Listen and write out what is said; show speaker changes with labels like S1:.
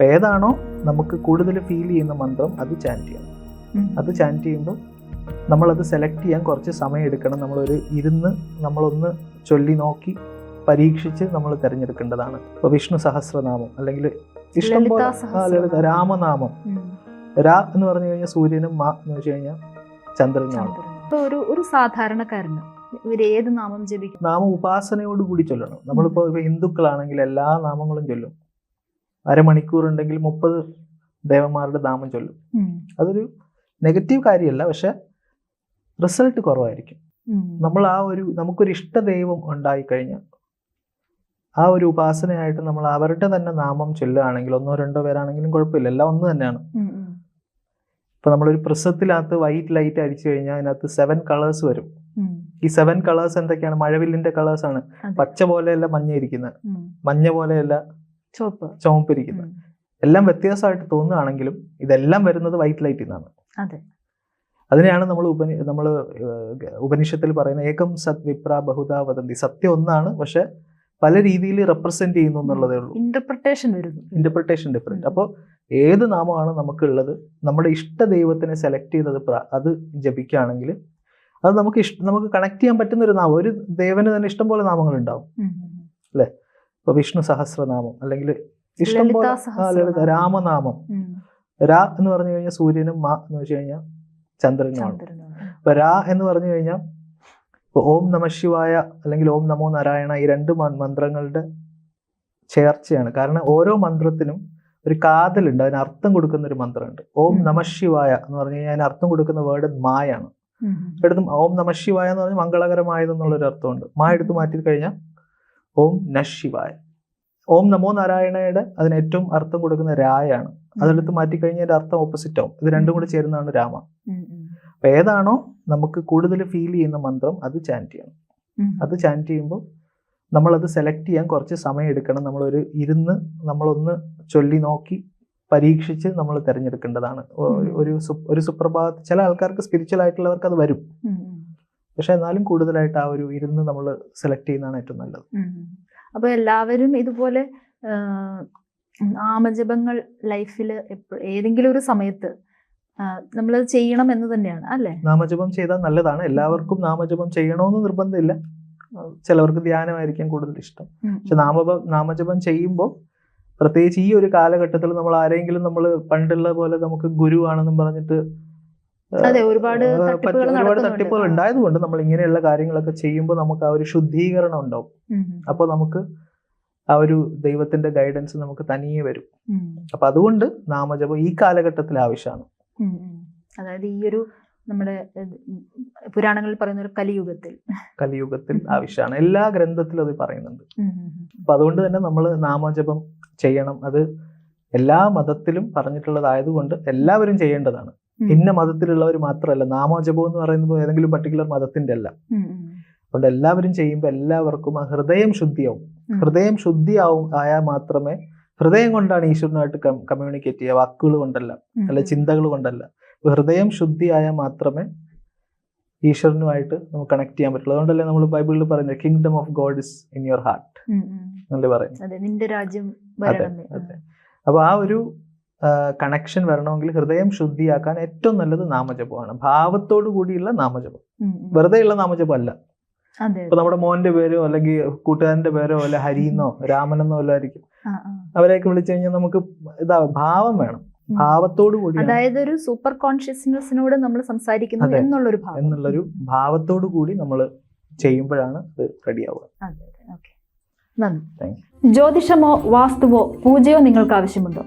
S1: അപ്പം ഏതാണോ നമുക്ക് കൂടുതൽ ഫീൽ ചെയ്യുന്ന മന്ത്രം അത് ചാന്റ് ചെയ്യണം. അത് ചാന്റ് ചെയ്യുമ്പോൾ നമ്മളത് സെലക്ട് ചെയ്യാൻ കുറച്ച് സമയം എടുക്കണം. നമ്മളൊരു ഇരുന്ന് നമ്മളൊന്ന് ചൊല്ലി നോക്കി പരീക്ഷിച്ച് നമ്മൾ തിരഞ്ഞെടുക്കേണ്ടതാണ്. ഇപ്പോൾ വിഷ്ണു സഹസ്രനാമം അല്ലെങ്കിൽ ഇഷ്ടം പോലെ
S2: ലളിതാ
S1: ആ, ലളിത രാമനാമം. രാ എന്ന് പറഞ്ഞു കഴിഞ്ഞാൽ സൂര്യനും മാ എന്ന് വെച്ച് കഴിഞ്ഞാൽ ചന്ദ്രനുമാണ്.
S2: ഇപ്പൊ ഒരു ഒരു സാധാരണക്കാരന് നാമം ജപിക്കും?
S1: നാമം ഉപാസനയോട് കൂടി ചൊല്ലണം. നമ്മളിപ്പോൾ ഇപ്പോൾ ഹിന്ദുക്കളാണെങ്കിൽ എല്ലാ നാമങ്ങളും ചൊല്ലും. അരമണിക്കൂർ ഉണ്ടെങ്കിൽ മുപ്പത് ദേവന്മാരുടെ നാമം ചൊല്ലും. അതൊരു നെഗറ്റീവ് കാര്യമല്ല പക്ഷെ റിസൾട്ട് കുറവായിരിക്കും. നമ്മൾ ആ ഒരു നമുക്കൊരു ഇഷ്ടദൈവം ഉണ്ടായിക്കഴിഞ്ഞാൽ ആ ഒരു ഉപാസനയായിട്ട് നമ്മൾ അവരുടെ തന്നെ നാമം ചൊല്ലുകയാണെങ്കിൽ ഒന്നോ രണ്ടോ പേരാണെങ്കിലും കുഴപ്പമില്ല എല്ലാം ഒന്ന് തന്നെയാണ്. ഇപ്പൊ നമ്മളൊരു പ്രസത്തിനകത്ത് വൈറ്റ് ലൈറ്റ് അടിച്ചു കഴിഞ്ഞാൽ അതിനകത്ത് സെവൻ കളേഴ്സ് വരും. ഈ സെവൻ കളേഴ്സ് എന്തൊക്കെയാണ്? മഴവില്ലിന്റെ കളേഴ്സ് ആണ്. പച്ച പോലെയല്ല മഞ്ഞ ഇരിക്കുന്നത്. മഞ്ഞ പോലെയല്ല
S2: ഉം.
S1: എല്ലാം വ്യത്യാസമായിട്ട് തോന്നുകയാണെങ്കിലും ഇതെല്ലാം വരുന്നത് വൈറ്റ് ലൈറ്റിൽ നിന്നാണ്
S2: അതെ.
S1: അതിനെയാണ് നമ്മൾ ഉപനി നമ്മൾ ഉപനിഷത്തിൽ പറയുന്ന ഏകം സത് വിപ്ര ബഹുദാ വദന്തി. സത്യം ഒന്നാണ് പക്ഷെ പല രീതിയിൽ റെപ്രസെന്റ് ചെയ്യുന്നു എന്നുള്ളതേ ഉള്ളൂ.
S2: ഇന്റർപ്രിട്ടേഷൻ വരുന്നു.
S1: ഇന്റർപ്രിട്ടേഷൻ ഡിഫറെന്റ് അപ്പോൾ ഏത് നാമമാണ് നമുക്കുള്ളത്? നമ്മുടെ ഇഷ്ട ദൈവത്തിനെ സെലക്ട് ചെയ്തത് അത് ജപിക്കുകയാണെങ്കിൽ അത് നമുക്ക് ഇഷ്ട നമുക്ക് കണക്ട് ചെയ്യാൻ പറ്റുന്ന ഒരു നാമം. ഒരു ദേവന് തന്നെ ഇഷ്ടം പോലെ നാമങ്ങൾ ഉണ്ടാവും.
S2: ഉം,
S1: ഇപ്പൊ വിഷ്ണു സഹസ്രനാമം അല്ലെങ്കിൽ ഇഷ്ടം പോലെ
S2: ലളിതാ
S1: രാമനാമം. രാ എന്ന് പറഞ്ഞു കഴിഞ്ഞാൽ സൂര്യനും മാ എന്ന് വെച്ച് കഴിഞ്ഞാൽ ചന്ദ്രനുമാണ്.
S2: അപ്പൊ
S1: ഇപ്പൊ രാ എന്ന് പറഞ്ഞു കഴിഞ്ഞാൽ ഇപ്പൊ ഓം നമ ശിവായ അല്ലെങ്കിൽ ഓം നമോ നാരായണ ഈ രണ്ട് മന്ത്രങ്ങളുടെ ചേർച്ചയാണ്. കാരണം ഓരോ മന്ത്രത്തിനും ഒരു കാതലുണ്ട് അതിന് അർത്ഥം കൊടുക്കുന്ന ഒരു മന്ത്രമുണ്ട്. ഓം. നമ ശിവായ എന്ന് പറഞ്ഞു കഴിഞ്ഞാൽ അതിന് അർത്ഥം കൊടുക്കുന്ന വേർഡ് മായാണ്. എടുത്തും ഓം നമ ശിവായ എന്ന് പറഞ്ഞാൽ മംഗളകരമായതെന്നുള്ളൊരു അർത്ഥമുണ്ട്. മാ എടുത്തു മാറ്റി കഴിഞ്ഞാൽ ഓം നശിവായ ഓം നമോ നാരായണയുടെ അതിന് ഏറ്റവും അർത്ഥം കൊടുക്കുന്ന രായാണ്. അതെടുത്ത് മാറ്റി കഴിഞ്ഞാൽ അതിന്റെ അർത്ഥം ഓപ്പോസിറ്റ് ആവും. ഇത് രണ്ടും കൂടി ചേരുന്നതാണ് രാമ. അപ്പൊ ഏതാണോ നമുക്ക് കൂടുതൽ ഫീൽ ചെയ്യുന്ന മന്ത്രം അത് ചാന്റ് ചെയ്യണം. അത് ചാന്റ് ചെയ്യുമ്പോൾ നമ്മളത് സെലക്ട് ചെയ്യാൻ കുറച്ച് സമയം എടുക്കണം. നമ്മളൊരു ഇരുന്ന് നമ്മളൊന്ന് ചൊല്ലി നോക്കി പരീക്ഷിച്ച് നമ്മൾ തിരഞ്ഞെടുക്കേണ്ടതാണ്. ഒരു- ഒരു സു- ഒരു ചില ആൾക്കാർക്ക് സ്പിരിച്വൽ ആയിട്ടുള്ളവർക്ക് അത് വരും. പക്ഷെ എന്നാലും കൂടുതലായിട്ട് ആ ഒരു ഇരുന്ന് നമ്മൾ സെലക്ട് ചെയ്യുന്നതാണ് ഏറ്റവും നല്ലത്.
S2: അപ്പോൾ അപ്പൊ എല്ലാവരും ഇതുപോലെ ആമജപങ്ങൾ ലൈഫിൽ ഏതെങ്കിലും ഒരു സമയത്ത് നമ്മൾ ചെയ്യണം എന്ന് തന്നെയാണ് അല്ലേ?
S1: നാമജപം ചെയ്താൽ നല്ലതാണ്. എല്ലാവർക്കും നാമജപം ചെയ്യണമെന്ന് നിർബന്ധമില്ല. ചിലവർക്ക് ധ്യാനമായിരിക്കും കൂടുതൽ ഇഷ്ടം. പക്ഷെ നാമജപം നാമജപം ചെയ്യുമ്പോൾ പ്രത്യേകിച്ച് ഈ ഒരു കാലഘട്ടത്തിൽ നമ്മൾ ആരെങ്കിലും നമ്മൾ പണ്ടുള്ള പോലെ നമുക്ക് ഗുരുവാണെന്നും പറഞ്ഞിട്ട്
S2: അതെ ഒരുപാട്
S1: ഒരുപാട് തട്ടിപ്പുകൾ ഉണ്ടായതുകൊണ്ട് നമ്മൾ ഇങ്ങനെയുള്ള കാര്യങ്ങളൊക്കെ ചെയ്യുമ്പോൾ നമുക്ക് ആ ഒരു ശുദ്ധീകരണം ഉണ്ടാവും. അപ്പോൾ നമുക്ക് ആ ഒരു ദൈവത്തിന്റെ ഗൈഡൻസ് നമുക്ക് തനിയെ വരും. അപ്പൊ അതുകൊണ്ട് നാമജപം ഈ കാലഘട്ടത്തിൽ ആവശ്യമാണ്.
S2: അതായത് ഈ ഒരു നമ്മുടെ പുരാണങ്ങളിൽ പറയുന്ന ഒരു കലിയുഗത്തിൽ.
S1: കലിയുഗത്തിൽ ആവശ്യമാണ്. എല്ലാ ഗ്രന്ഥത്തിലും അത് പറയുന്നുണ്ട്. അപ്പൊ അതുകൊണ്ട് തന്നെ നമ്മൾ നാമജപം ചെയ്യണം. അത് എല്ലാ മതത്തിലും പറഞ്ഞിട്ടുള്ളതായതുകൊണ്ട് എല്ലാവരും ചെയ്യേണ്ടതാണ്. ഇന്ന മതത്തിലുള്ളവർ മാത്രമല്ല നാമോജപം എന്ന് പറയുന്നത് ഏതെങ്കിലും പർട്ടിക്കുലർ മതത്തിന്റെ അല്ല. അതുകൊണ്ട് എല്ലാവരും ചെയ്യുമ്പോൾ എല്ലാവർക്കും ആ ഹൃദയം ശുദ്ധിയാവും. ഹൃദയം ശുദ്ധിയാവും ആയാൽ മാത്രമേ ഹൃദയം കൊണ്ടാണ് ഈശ്വരനായിട്ട് കമ്മ്യൂണിക്കേറ്റ് ചെയ്യുക. വാക്കുകൾ കൊണ്ടല്ല അല്ല ചിന്തകൾ കൊണ്ടല്ല. ഹൃദയം ശുദ്ധിയായാൽ മാത്രമേ ഈശ്വരനുമായിട്ട് നമുക്ക് കണക്ട് ചെയ്യാൻ പറ്റുള്ളൂ. അതുകൊണ്ടല്ലേ നമ്മൾ ബൈബിളിൽ പറയുന്നത് kingdom of God is in your heart. എന്നല്ലേ പറയുന്നത്. അപ്പൊ ആ ഒരു കണക്ഷൻ വരണമെങ്കിൽ ഹൃദയം ശുദ്ധിയാക്കാൻ ഏറ്റവും നല്ലത് നാമജപമാണ്. ഭാവത്തോടു കൂടിയുള്ള നാമജപം.
S2: വെറുതെ ഉള്ള
S1: വെറുതെയുള്ള നാമജപം അല്ല. ഇപ്പൊ നമ്മുടെ മോന്റെ പേരോ അല്ലെങ്കിൽ കൂട്ടുകാരന്റെ പേരോ അല്ല ഹരിന്നോ രാമനെന്നോ അല്ല ആയിരിക്കും. അവരെയൊക്കെ വിളിച്ചു കഴിഞ്ഞാൽ നമുക്ക് ഇതാ ഭാവം വേണം. ഭാവത്തോടു കൂടി
S2: അതായത് ഒരു സൂപ്പർ കോൺഷ്യസ്നെസ്സിനോട് നമ്മൾ സംസാരിക്കുന്നു. എന്നുള്ളൊരു ഭാവം.
S1: എന്നുള്ളൊരു ഭാവത്തോടു കൂടി നമ്മൾ ചെയ്യുമ്പോഴാണ് അത് റെഡിയാവുക.
S2: നന്ദി. ജ്യോതിഷമോ വാസ്തുവോ പൂജയോ നിങ്ങൾക്ക് ആവശ്യമുണ്ടോ?